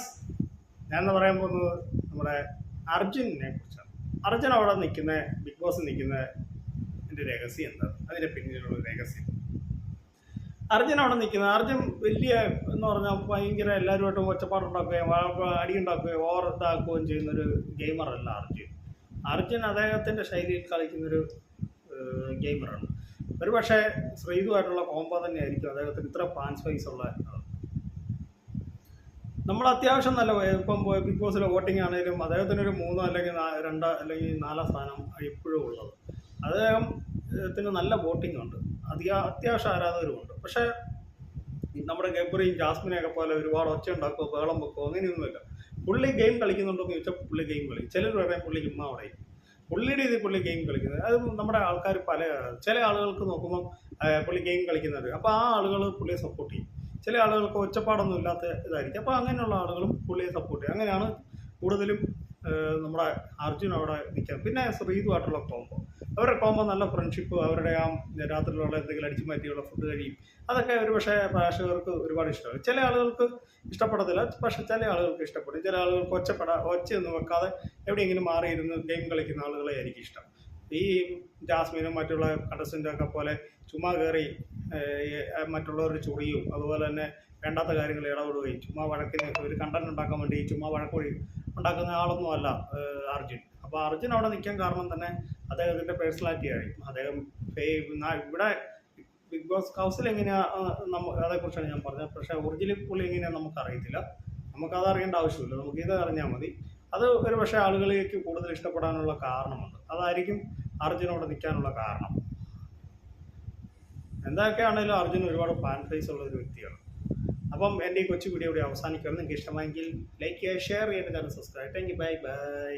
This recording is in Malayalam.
ഫ്രണ്ട്സ് ഞാൻ എന്ന് പറയാൻ പോകുന്നത് നമ്മുടെ അർജുനെ കുറിച്ചാണ്. അർജുൻ അവിടെ നിൽക്കുന്ന ബിഗ് ബോസ് നിൽക്കുന്ന എന്റെ രഹസ്യം എന്താണ് അതിന്റെ പിന്നിലുള്ള രഹസ്യം. അർജുൻ അവിടെ നിൽക്കുന്ന അർജുൻ വലിയ എന്ന് പറഞ്ഞാൽ ഭയങ്കര എല്ലാവരുമായിട്ടും ഒച്ചപ്പാടുണ്ടാക്കുകയും അടി അടിയുണ്ടാക്കുകയും ഓവർ ഇതാക്കുകയും ചെയ്യുന്നൊരു ഗെയിമറല്ല അർജുൻ. അർജുൻ അദ്ദേഹത്തിന്റെ ശൈലിയിൽ കളിക്കുന്നൊരു ഗെയിമറാണ് ഒരു പക്ഷേ ശ്രീതുമായിട്ടുള്ള കോമ്പോ തന്നെയായിരിക്കും അദ്ദേഹത്തിന് ഇത്ര ഫാൻസ് വൈസ് ഉള്ള. നമ്മൾ അത്യാവശ്യം നല്ല ഇപ്പം ബിഗ് ബോസിലെ വോട്ടിംഗ് ആണെങ്കിലും അദ്ദേഹത്തിന് ഒരു മൂന്നോ അല്ലെങ്കിൽ രണ്ട് അല്ലെങ്കിൽ നാലാം സ്ഥാനം ഇപ്പോഴും ഉള്ളത്. അദ്ദേഹത്തിന് നല്ല വോട്ടിംഗ് ഉണ്ട്. അധിക അത്യാവശ്യം ആരാധകരുമുണ്ട് പക്ഷേ നമ്മുടെ ഗബ്രിയും ജാസ്മിനെയൊക്കെ പോലെ ഒരുപാട് ഒച്ച ഉണ്ടാക്കുമോ ബഹളം വെക്കുമോ അങ്ങനെയൊന്നുമില്ല. പുള്ളി ഗെയിം കളിക്കുന്നുണ്ടോ എന്ന് ചോദിച്ചാൽ പുള്ളി ഗെയിം കളിക്കും. ചിലർ പറയാം പുള്ളി ചുമ്മാ അവിടെ. പുള്ളിയുടെ ഇത് പുള്ളി ഗെയിം കളിക്കുന്നത്. അത് നമ്മുടെ ആൾക്കാർ പല ചില ആളുകൾക്ക് നോക്കുമ്പോൾ പുള്ളി ഗെയിം കളിക്കുന്നത്. അപ്പോൾ ആ ആളുകൾ പുള്ളിയെ സപ്പോർട്ട് ചെയ്യും. ചില ആളുകൾക്ക് ഒച്ചപ്പാടൊന്നും ഇല്ലാത്ത ഇതായിരിക്കും. അപ്പോൾ അങ്ങനെയുള്ള ആളുകളും പുള്ളിയെ സപ്പോർട്ട് ചെയ്യും. അങ്ങനെയാണ് കൂടുതലും നമ്മുടെ അർജുൻ അവിടെ നിൽക്കുന്നത് പിന്നെ ശ്രീതുമായിട്ടുള്ള കോമ്പോ അവരുടെ കോമ്പോ നല്ല ഫ്രണ്ട്ഷിപ്പ് അവരുടെ ആ രാത്രിയിലുള്ള എന്തെങ്കിലും അടിച്ചു മാറ്റിയുള്ള ഫുഡ് കഴിയും. അതൊക്കെ ഒരു പക്ഷേ പ്രേക്ഷകർക്ക് ഒരുപാട് ഇഷ്ടമാണ്. ചില ആളുകൾക്ക് ഇഷ്ടപ്പെടത്തില്ല പക്ഷെ ചില ആളുകൾക്ക് ഇഷ്ടപ്പെടും. ചില ആളുകൾക്ക് ഒച്ചപ്പെടാ ഒച്ചയൊന്നും വെക്കാതെ എവിടെയെങ്കിലും മാറിയിരുന്ന് ഗെയിം കളിക്കുന്ന ആളുകളെ ആയിരിക്കും ഇഷ്ടം. ഈ ജാസ്മിനും മറ്റുള്ള കണ്ടസ്റ്റന്റും ഒക്കെ പോലെ ചുമ്മാ കയറി മറ്റുള്ളവർ ചൊറിയും. അതുപോലെ തന്നെ വേണ്ടാത്ത കാര്യങ്ങൾ ഇടപെടുകയും ചുമ്മാ വഴക്കിന് ഒരു കണ്ടന്റ് ഉണ്ടാക്കാൻ വേണ്ടി ചുമ്മാ വഴക്കൊഴി ഉണ്ടാക്കുന്ന ആളൊന്നും അല്ല അർജുൻ. അപ്പോൾ അർജുൻ അവിടെ നിൽക്കാൻ കാരണം തന്നെ അദ്ദേഹത്തിന്റെ പേഴ്സണാലിറ്റി ആയിരിക്കും. അദ്ദേഹം ഇവിടെ ബിഗ് ബോസ് ഹൗസിൽ എങ്ങനെയാണ് നമ്മ അതേക്കുറിച്ചാണ് ഞാൻ പറഞ്ഞത്. പക്ഷേ ഒറിജിനൽ പുള്ളി എങ്ങനെയാണെന്ന് നമുക്ക് അറിയത്തില്ല നമുക്കത് അറിയേണ്ട ആവശ്യമില്ല. നമുക്ക് ഇത് അറിഞ്ഞാൽ മതി. അത് ഒരു പക്ഷേ ആളുകളിലേക്ക് കൂടുതൽ ഇഷ്ടപ്പെടാനുള്ള കാരണമുണ്ട്. അതായിരിക്കും അർജുനോട് നിൽക്കാനുള്ള കാരണം. എന്തൊക്കെയാണെങ്കിലും അർജുൻ ഒരുപാട് ഫാൻ ഫേസ് ഉള്ള ഒരു വ്യക്തിയാണ്. അപ്പം എന്റെ ഈ കൊച്ചു വീഡിയോ ഇവിടെ അവസാനിക്കുകയാണ്. നിങ്ങൾക്ക് ഇഷ്ടമായെങ്കിൽ ലൈക്ക് ചെയ്യുക ഷെയർ ചെയ്യുക channel subscribe thank you bye bye